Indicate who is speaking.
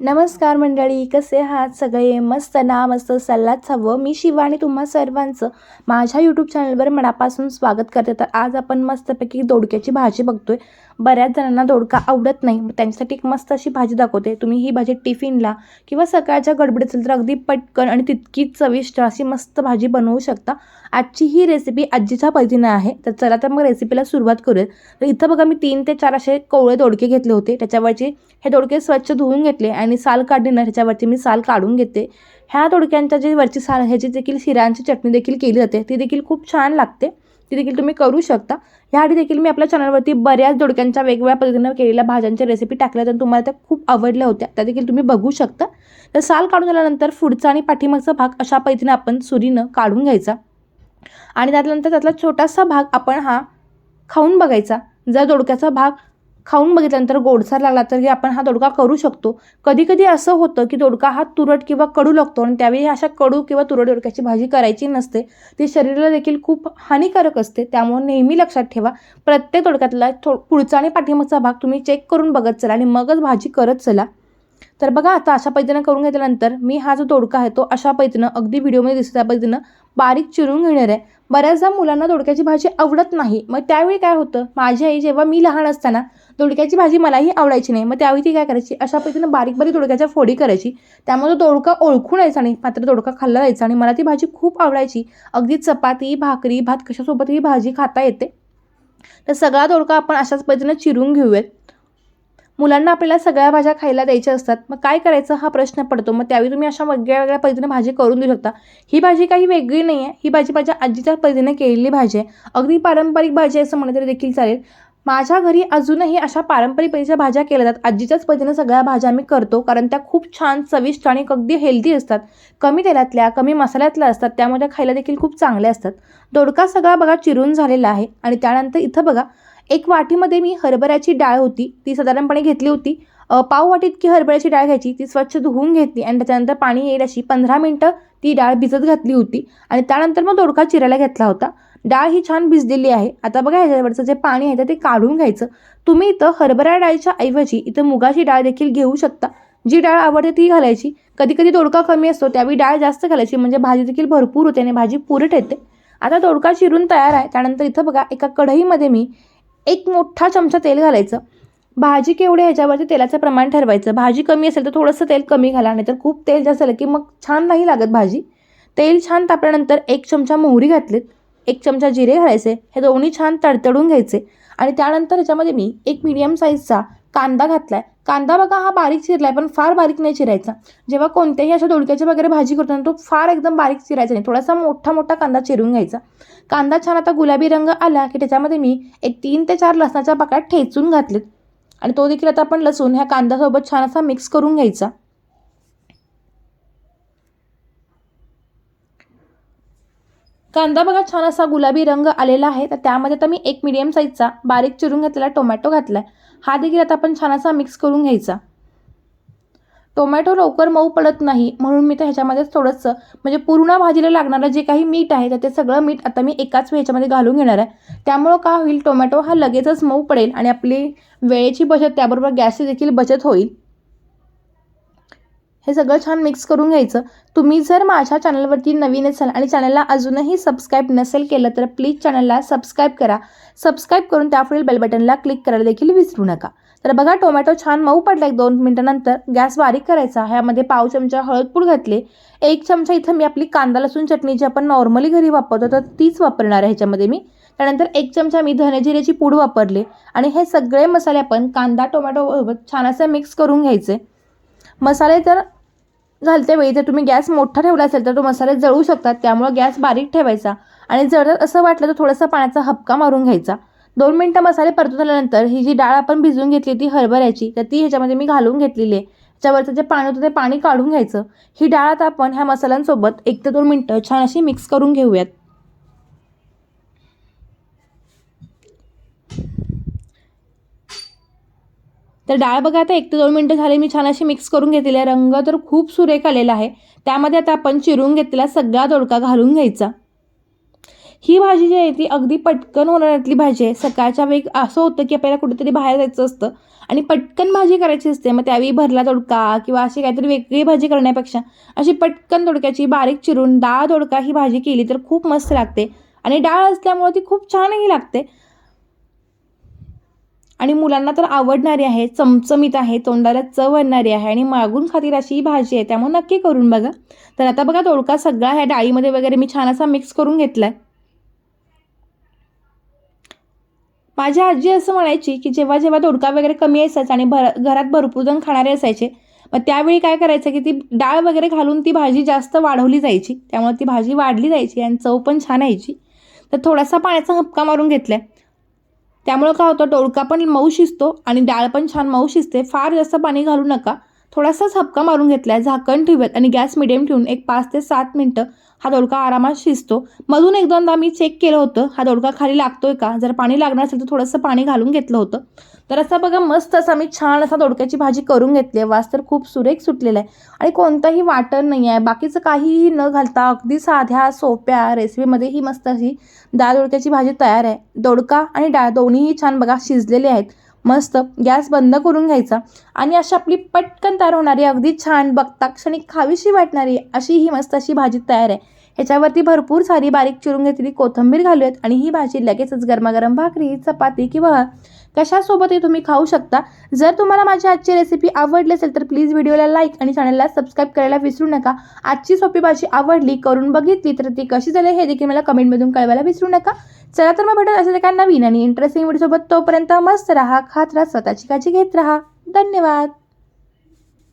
Speaker 1: नमस्कार मंडळी कसे आहात? सगळे मस्त ना मस्त सल्लाच हवं. मी शिवानी आणि तुम्हा सर्वांचं माझ्या यूट्यूब चॅनलवर मनापासून स्वागत करते. तर आज आपण मस्तपैकी दोडक्याची भाजी बघतोय. बऱ्याच जणांना दोडका आवडत नाही. मग त्यांच्यासाठी एक मस्त अशी भाजी दाखवते. तुम्ही ही भाजी टिफिनला किंवा सकाळच्या गडबडीत असेल तर अगदी पटकन आणि तितकीच चविष्ट अशी मस्त भाजी बनवू शकता. आजची ही रेसिपी आजीच्या पद्धतीनं आहे. तर चला तर मग रेसिपीला सुरुवात करूयात. तर इथं बघा मी तीन ते चार असे कोवळे दोडके घेतले होते. त्याच्यावरचे हे दोडके स्वच्छ धुवून घेतले आणि साल काढली ना त्याच्यावरची मी साल काढून घेते ह्या दोडक्यांच्या जे वरची साल ह्याची देखील शिरांची चटणी देखील केली जाते ती देखील खूप छान लागते. ती देखील तुम्ही करू शकता. ह्याआधी देखील मी आपल्या चॅनलवरती बऱ्याच दोडक्यांच्या वेगवेगळ्या पद्धतीनं केलेल्या भाज्यांच्या रेसिपी टाकल्या तर तुम्हाला त्या खूप आवडल्या होत्या. त्या देखील तुम्ही बघू शकता. तर साल काढून झाल्यानंतर पुढचा आणि पाठीमागचा भाग अशा पद्धतीनं आपण सुरीनं काढून घ्यायचा. आणि त्यानंतर त्यातला छोटासा भाग आपण हा खाऊन बघायचा. जर दोडक्याचा भाग खाऊन बघितल्यानंतर गोडसर लागला तरी आपण हा दोडका करू शकतो. कधी कधी असं होतं की दोडका हा तुरट किंवा कडू लागतो आणि त्यावेळी अशा कडू किंवा तुरट दोडक्याची भाजी करायची नसते. ती शरीराला देखील खूप हानिकारक असते. त्यामुळे नेहमी लक्षात ठेवा प्रत्येक दोडक्यातला थो पुढचा आणि पाठीमागचा भाग तुम्ही चेक करून बघत चला आणि मगच भाजी करत चला. तर बघा आता अशा पद्धतीनं करून घेतल्यानंतर मी हा जो दोडका आहे तो अशा पद्धतीनं अगदी व्हिडिओमध्ये दिसतो त्या पद्धतीनं बारीक चिरून घेणार आहे. बऱ्याचदा मुलांना दोडक्याची भाजी आवडत नाही. मग त्यावेळी काय होतं? माझी आई जेव्हा मी लहान असताना दोडक्याची भाजी मलाही आवडायची नाही. मग त्यावेळी ती काय करायची? अशा पद्धतीनं बारीक बारीक दोडक्याच्या फोडी करायची. त्यामुळे तो दोडका ओळखून यायचा नाही मात्र दोडका खाल्ला जायचा आणि मला ती भाजी खूप आवडायची. अगदी चपाती भाकरी भात कशासोबत ही भाजी खाता येते. तर सगळा दोडका आपण अशाच पद्धतीनं चिरून घेऊयात. मुलांना आपल्याला सगळ्या भाज्या खायला द्यायच्या असतात. मग काय करायचं हा प्रश्न पडतो. मग त्यावेळी तुम्ही अशा वेगळ्या वेगळ्या पद्धतीने भाजी करून देऊ शकता. ही भाजी काही वेगळी नाही आहे ही भाजी माझ्या आजीच्या पद्धतीने केलेली भाजी आहे. अगदी पारंपरिक भाजी असं म्हणलं तरी देखील चालेल. माझ्या घरी अजूनही अशा पारंपरिक पद्धतीच्या भाज्या केल्या जातात. आजीच्याच पद्धतीनं सगळ्या भाज्या मी करतो कारण त्या खूप छान चविष्ट आणि अगदी हेल्दी असतात. कमी तेलातल्या कमी मसाल्यातल्या असतात त्यामुळे खायला देखील खूप चांगल्या असतात. दोडका सगळा बघा चिरून झालेला आहे. आणि त्यानंतर इथं बघा एक वाटीमध्ये मी हरभऱ्याची डाळ होती ती साधारणपणे घेतली होती. अ, पाव वाटीत की हरभऱ्याची डाळ घ्यायची ती स्वच्छ धुवून घेतली आणि त्याच्यानंतर पाणी येईल अशी पंधरा मिनटं ती डाळ भिजत घातली होती आणि त्यानंतर मग दोडका चिरायला घेतला होता. डाळ ही छान भिजलेली आहे. आता बघा ह्याच्यावरचं जे पाणी आहे ते काढून घ्यायचं. तुम्ही इथं हरभरा डाळीच्या ऐवजी इथं मुगाची डाळ देखील घेऊ शकता. जी डाळ आवडते ती घालायची. कधी कधी दोडका कमी असतो त्यावेळी डाळ जास्त घालायची. म्हणजे भाजी देखील भरपूर होते आणि भाजी पुरट येते आता दोडका चिरून तयार आहे. त्यानंतर इथं बघा एका कढईमध्ये मी एक मोठा चमचा तेल घालायचं. भाजी केवढी ह्याच्यावरती तेलाचं प्रमाण ठरवायचं. भाजी कमी असेल तर थोडंसं तेल कमी घाला नाही तर खूप तेल जास्त झालं की मग छान नाही लागत भाजी. तेल छान तापल्यानंतर एक चमचा मोहरी घातलीत एक चमचा जिरे घालायचे हे दोन्ही छान तडतडून घ्यायचे. आणि त्यानंतर ह्याच्यामध्ये मी एक मिडियम साईजचा कांदा घातलाय. कांदा बघा हा बारीक चिरलाय पण फार बारीक नाही चिरायचा. जेव्हा कोणत्याही अशा दोडक्याची वगैरे भाजी करतो ना तो फार एकदम बारीक चिरायचा नाही. थोडासा मोठा मोठा कांदा चिरून घ्यायचा. कांदा छान आता गुलाबी रंग आला की त्याच्यामध्ये मी एक तीन ते चार लसणाच्या पाकळ्या ठेचून घातलेत. आणि तो देखील आता आपण लसूण ह्या कांद्यासोबत छान असा मिक्स करून घ्यायचा. कांदा बघा छान असा गुलाबी रंग आलेला आहे. तर त्यामध्ये आता मी एक मिडियम साईजचा बारीक चिरून घेतलेला टोमॅटो घातला आहे हा देखील आता आपण छान असा मिक्स करून घ्यायचा. टोमॅटो लवकर मऊ पडत नाही. म्हणून मी तर ह्याच्यामध्येच थोडंसं म्हणजे पूर्ण भाजीला लागणारं जे काही मीठ आहे तर ते सगळं मीठ आता मी एकाच ह्याच्यामध्ये घालून घेणार आहे. त्यामुळं काय होईल टोमॅटो हा लगेचच मऊ पडेल आणि आपली वेळेची बचत त्याबरोबर गॅसची देखील बचत होईल. हे सगळं छान मिक्स करून घ्यायचं. तुम्ही जर माझ्या चॅनलवरती नवीन असाल आणि चॅनलला अजूनही सबस्क्राईब नसेल केलं तर प्लीज चॅनलला सबस्क्राईब करा. सबस्क्राईब करून त्यापुढील बेल बटनला क्लिक करायला देखील विसरू नका. तर बघा टोमॅटो छान मऊ पडला एक दोन मिनटानंतर. गॅस बारीक करायचा. ह्यामध्ये पाव चमचा हळदपूड घातले. एक चमचा इथं मी आपली कांदा लसूण चटणी जी आपण नॉर्मली घरी वापरतो तर तीच वापरणार आहे ह्याच्यामध्ये मी. त्यानंतर एक चमचा मी धनेजिऱ्याची पूड वापरले. आणि हे सगळे मसाले आपण कांदा टोमॅटो छान असं मिक्स करून घ्यायचे. मसाले तर घालत्या वेळी जर तुम्ही गॅस मोठा ठेवला असेल तर तो मसाले जळू शकतात. त्यामुळे गॅस बारीक ठेवायचा. आणि जर असं वाटलं तर थोडासा पाण्याचा हपका मारून घ्यायचा. दोन मिनटं मसाले परतून आल्यानंतर ही जी डाळ आपण भिजवून घेतली ती हरभऱ्याची तर ती ह्याच्यामध्ये मी घालून घेतलेली आहे. त्याच्यावरचं जे पाणी होतं ते पाणी काढून घ्यायचं. ही डाळ आता आपण ह्या मसाल्यांसोबत एक ते दोन मिनटं छान अशी मिक्स करून घेऊयात. तर डाळ बघा आता एक ते दोन मिनटं झाले मी छान अशी मिक्स करून घेतलेली आहे. रंग तर खूप सुरेख आलेला आहे. त्यामध्ये आता आपण चिरून घेतलेला सगळा दोडका घालून घ्यायचा. ही भाजी जी आहे ती अगदी पटकन होणाऱ्यातली भाजी आहे. सकाळच्या वेळी असं होतं की आपल्याला कुठेतरी बाहेर जायचं असतं. आणि पटकन भाजी करायची असते. मग त्यावेळी भरला तोडका किंवा अशी काहीतरी वेगळी भाजी करण्यापेक्षा अशी पटकन तोडक्याची बारीक चिरून डाळ तोडका ही भाजी केली तर खूप मस्त लागते. आणि डाळ असल्यामुळे ती खूप छानही लागते. आणि मुलांना तर आवडणारी आहे चमचमीत आहे तोंडाला चव आणणारी आहे आणि मागून खातील अशी ही भाजी आहे. त्यामुळे नक्की करून बघा. तर आता बघा तोडका सगळा ह्या डाळीमध्ये वगैरे मी छान असा मिक्स करून घेतला आहे माझी आजी असं म्हणायची की जेव्हा जेव्हा दोडका वगैरे कमी असायचा आणि भर घरात भरपूर जण खाणारे असायचे मग त्यावेळी काय करायचं की ती डाळ वगैरे घालून ती भाजी जास्त वाढवली जायची. त्यामुळे ती भाजी वाढली जायची आणि चव पण छान यायची. तर थोडासा पाण्याचा हपका मारून घेतला त्यामुळं काय होतं दोडका पण मऊ शिजतो आणि डाळ पण छान मऊ शिजते. फार जास्त पाणी घालू नका. थोडासाच हपका मारून घेतलाय झाकण ठेवूयात आणि गॅस मिडियम ठेवून एक पाच ते सात मिनटं हा दोडका आरामात शिजतो. मधून एक दोनदा मी चेक केलं होतं हा दोडका खाली लागतोय का? जर पाणी लागणार असेल तर थोडंसं पाणी घालून घेतलं होतं. तर असा बघा मस्त असा मी छान असा दोडक्याची भाजी करून घेतली आहे. वास तर खूप सुरेख सुटलेला आहे. आणि कोणतंही वाटण नाही आहे. बाकीचं काहीही न घालता अगदी साध्या सोप्या रेसिपीमध्ये ही मस्त अशी डाळ दोडक्याची भाजी तयार आहे. दोडका आणि डाळ दोन्हीही छान बघा शिजलेले आहेत. मस्त गॅस बंद करून घ्यायचा आणि अशी आपली पटकन तयार होणारी अगदी छान बघता क्षणी खावीशी वाटणारी अशी ही मस्त अशी भाजी तयार आहे. ह्याच्यावरती भरपूर सारी बारीक चिरून घेतलेली कोथिंबीर घालूयात आणि ही भाजी लगेचच गरमागरम भाकरी चपाती किंवा कशासोबतही तुम्ही खाऊ शकता. जर तुम्हाला माझी आजची रेसिपी आवडली असेल तर प्लीज व्हिडिओला लाईक आणि चॅनलला सबस्क्राईब करायला विसरू नका. आजची सोपी भाजी आवडली करून बघितली तर ती कशी झाली हे देखील मला कमेंटमधून कळवायला विसरू नका. चला तर मग भेटत असेल काय नवीन आणि इंटरेस्टिंग व्हिडिओसोबत तोपर्यंत मस्त राहा खात राहा स्वतःची काळजी घेत राहा. धन्यवाद.